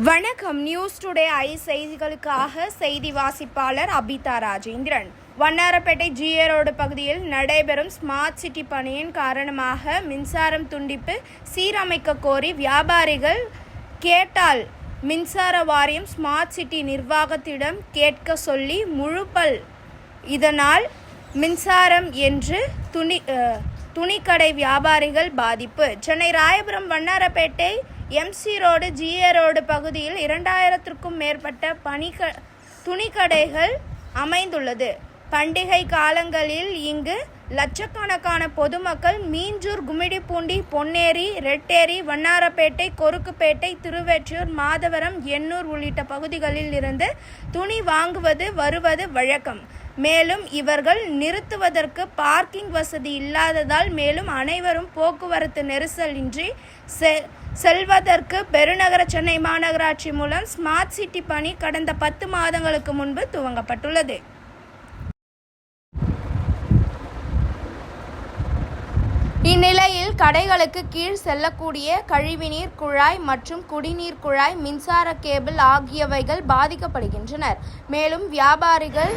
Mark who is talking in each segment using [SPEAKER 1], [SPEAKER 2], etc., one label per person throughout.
[SPEAKER 1] வணக்கம். News today I செய்திகளுக்காக செய்தி வாசிப்பாளர் Abitha Rajendran. Vannarapettai G A road பகுதியில் நடைபெறும் ஸ்மார்ட் சிட்டி பணியின் காரணமாக மின்சாரம் துண்டிப்பு சீரமைக்க கோரி வியாபாரிகள் கேட்டால் மின்சார வாரியம் ஸ்மார்ட் சிட்டி நிர்வாகத்திடம் கேட்க சொல்லி முழுப்பல். இதனால் மின்சாரம் என்று துணி துணிக்கடை வியாபாரிகள் பாதிப்பு. Chennai Royapuram Vannarapettai M C road G A road பகுதியில் இரண்டாயிரத்திற்கும் மேற்பட்ட பணிக துணிக்கடைகள் அமைந்துள்ளது. பண்டிகை காலங்களில் இங்கு லட்சக்கணக்கான பொதுமக்கள் மீஞ்சூர் கும்மிடிப்பூண்டி பொன்னேரி ரெட்டேரி வண்ணாரப்பேட்டை கொருக்குப்பேட்டை திருவெற்றியூர் மாதவரம் எண்ணூர் உள்ளிட்ட பகுதிகளில் இருந்து துணி வாங்குவது வருவது வழக்கம். மேலும் இவர்கள் நிறுத்துவதற்கு பார்க்கிங் வசதி இல்லாததால் மேலும் அனைவரும் போக்குவரத்து நெரிசலின்றி செ- செல்வதற்கு பெருநகர சென்னை மாநகராட்சி மூலம் ஸ்மார்ட் சிட்டி பணி கடந்த பத்து மாதங்களுக்கு முன்பு துவங்கப்பட்டுள்ளது. இந்நிலையில் கடைகளுக்கு கீழ் செல்லக்கூடிய கழிவுநீர் குழாய் மற்றும் குடிநீர் குழாய் மின்சார கேபிள் ஆகியவைகள் பாதிக்கப்படுகின்றனர். மேலும் வியாபாரிகள்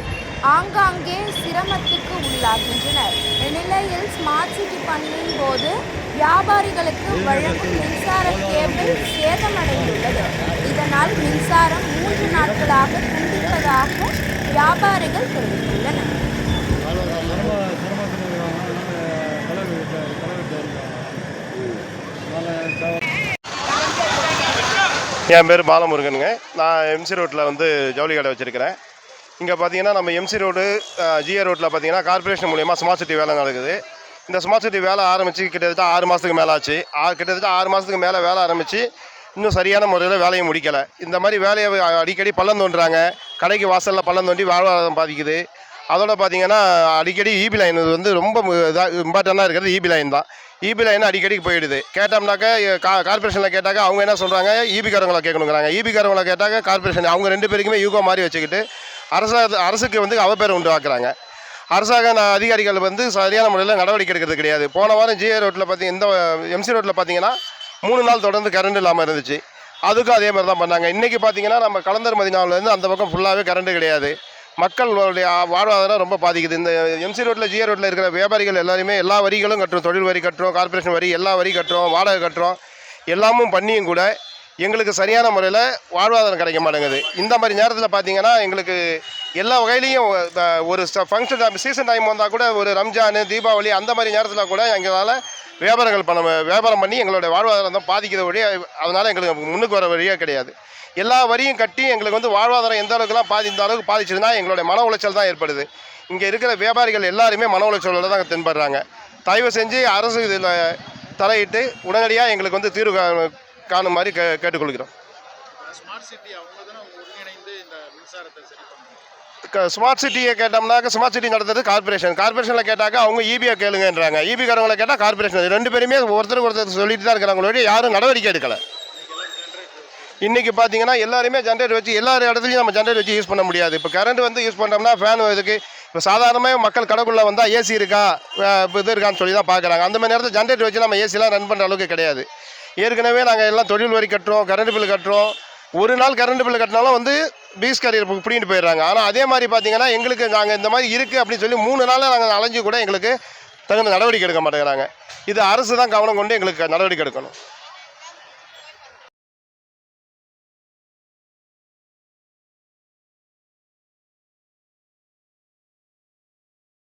[SPEAKER 1] ஆங்காங்கே சிரமத்துக்கு உள்ளாகின்றனர். இந்நிலையில் ஸ்மார்ட் சிட்டி பணியின் போது வியாபாரிகளுக்கு வழங்கும் மின்சார கேபிள் சேதமடைந்துள்ளது. இதனால் மின்சாரம் மூன்று நாட்களாக துண்டிப்பதாக வியாபாரிகள் தெரிவித்துள்ளனர்.
[SPEAKER 2] என் பேர் பாலமுருகனுங்க. நான் எம்சி ரோட்டில் வந்து ஜவுளி கடை வச்சுருக்கிறேன். இங்கே பார்த்தீங்கன்னா நம்ம எம்சி ரோடு ஜிஏ ரோட்டில் பார்த்தீங்கன்னா கார்பரேஷன் மூலியமாக ஸ்மார்ட் சிட்டி வேலை நடக்குது. இந்த ஸ்மார்ட் சிட்டி வேலை ஆரம்பித்து கிட்டத்தட்ட ஆறு மாதத்துக்கு மேலே ஆச்சு ஆ கிட்டத்தட்ட ஆறு மாதத்துக்கு மேலே வேலை ஆரம்பித்து இன்னும் சரியான முறையில் வேலையை முடிக்கலை. இந்த மாதிரி வேலையை அடிக்கடி பள்ளம் தோன்றாங்க. கடைக்கு வாசலில் பள்ளம் தோண்டி வாழ்வாதாரம் பாதிக்குது. அதோட பார்த்தீங்கன்னா அடிக்கடி இபி லைன் வந்து ரொம்ப இதாக இம்பார்ட்டண்ட்டாக இருக்கிறது இபி லைன் தான். இபி லைன் அடிக்கடி போயிடுது. கேட்டோம்னாக்கா கா கார்பரேஷனில் கேட்டாக்க அவங்க என்ன சொல்கிறாங்க இபிக்காரங்களை கேட்கணுங்கிறாங்க. இபிக்காரங்களை கேட்டாக்க கார்பரேஷன் அவங்க ரெண்டு பேருக்குமே யூகோ மாதிரி வச்சுக்கிட்டு அரசு அரசுக்கு வந்து அவப்பேர் உண்டாக்குறாங்க அரசாங்க அதிகாரிகள் வந்து சரியான முறையில் நடவடிக்கை எடுக்கிறது கிடையாது. போன வாரம் ஜிஏ ரோட்டில் பார்த்தி இந்த எம்சி ரோட்டில் பார்த்தீங்கன்னா மூணு நாள் தொடர்ந்து கரண்ட் இல்லாமல் இருந்துச்சு. அதுக்கும் அதே மாதிரி தான் பண்ணாங்க. இன்றைக்கி பார்த்தீங்கன்னா நம்ம கலந்தர் மதினாவிலேருந்து அந்த பக்கம் ஃபுல்லாகவே கரண்ட் கிடையாது. மக்களுடைய வாழ்வாதாரம் ரொம்ப பாதிக்குது. இந்த எம்சி ரோட்டில் ஜிஏ ரோட்டில் இருக்கிற வியாபாரிகள் எல்லாருமே எல்லா வரிகளும் கட்டுறோம். தொழில் வரி கட்டுறோம் கார்ப்பரேஷன் வரி எல்லா வரி கட்டுறோம் வாடகை கட்டுறோம். எல்லாமும் பண்ணியும் கூட எங்களுக்கு சரியான முறையில் வாழ்வாதாரம் கிடைக்க மாட்டேங்குது. இந்த மாதிரி நேரத்தில் பார்த்தீங்கன்னா எங்களுக்கு எல்லா வகையிலையும் ஒரு ஃபங்க்ஷன் டைம் சீசன் டைம் வந்தால் கூட ஒரு ரம்ஜான் தீபாவளி அந்த மாதிரி நேரத்தில் கூட எங்களால் வியாபாரங்கள் பண்ண வியாபாரம் பண்ணி எங்களுடைய வாழ்வாதாரம் தான் பாதிக்கிற வழியாக அதனால் எங்களுக்கு முன்னுக்கு வர வழியே கிடையாது. எல்லா வரியும் கட்டி எங்களுக்கு வந்து வாழ்வாதாரம் எந்த அளவுக்குலாம் பாதி இந்த அளவுக்கு பாதிச்சதுன்னா எங்களுடைய மன உளைச்சல் தான் ஏற்படுது. இங்கே இருக்கிற வியாபாரிகள் எல்லாருமே மன உளைச்சலோட தான் தென்படுறாங்க. தயவு செஞ்சு அரசு இதில் தலையிட்டு உடனடியாக எங்களுக்கு வந்து தீர்வு காணும் மாதிரி கே கேட்டுக்கொள்கிறோம்.
[SPEAKER 3] ஸ்மார்ட்
[SPEAKER 2] சிட்டியை கேட்டோம்னாக்க ஸ்மார்ட் சிட்டி நடத்துறது கார்பரேஷன் கார்பரேஷனில் கேட்டாக்க அவங்க ஈபியை கேளுங்கன்றாங்க. ஈபி காரங்களை கேட்டால் கார்பரேஷன் ரெண்டு பேருமே ஒருத்தருக்கு ஒருத்தர் சொல்லிட்டு தான் இருக்கிறாங்களோட யாரும் நடவடிக்கை எடுக்கலை. இன்றைக்கி பார்த்தீங்கன்னா எல்லாருமே ஜென்ரேட்டர் வச்சு எல்லா இடத்துலையும் நம்ம ஜென்ரேட்டர் வச்சு யூஸ் பண்ண முடியாது. இப்போ கரண்ட் வந்து யூஸ் பண்ணோம்னா ஃபேன் இதுக்கு இப்போ சாதாரணமாக மக்கள் கடைக்குள்ளே வந்தால் ஏசி இருக்கா? இப்போ இது இருக்கான்னு சொல்லி தான் பார்க்குறாங்க அந்த மாதிரி நேரத்தில் ஜென்ரேட்டர் வச்சு நம்ம ஏசிலாம் ரன் பண்ணுற அளவுக்கு கிடையாது. ஏற்கனவே நாங்கள் எல்லாம் தொழில் வரி கட்டுறோம் கரண்ட் பில் கட்டுறோம். ஒரு நாள் கரண்ட் பில் கட்டினாலும் வந்து பீஸ் கரியர் பிடிங்கிட்டு போயிடுறாங்க. ஆனால் அதே மாதிரி பார்த்தீங்கன்னா எங்களுக்கு நாங்கள் இந்த மாதிரி இருக்குது அப்படின்னு சொல்லி மூணு நாளில் நாங்கள் அலைஞ்சு கூட எங்களுக்கு தகுந்த நடவடிக்கை எடுக்க மாட்டேங்கிறாங்க. இது அரசு தான் கவனம் கொண்டு எங்களுக்கு நடவடிக்கை எடுக்கணும்.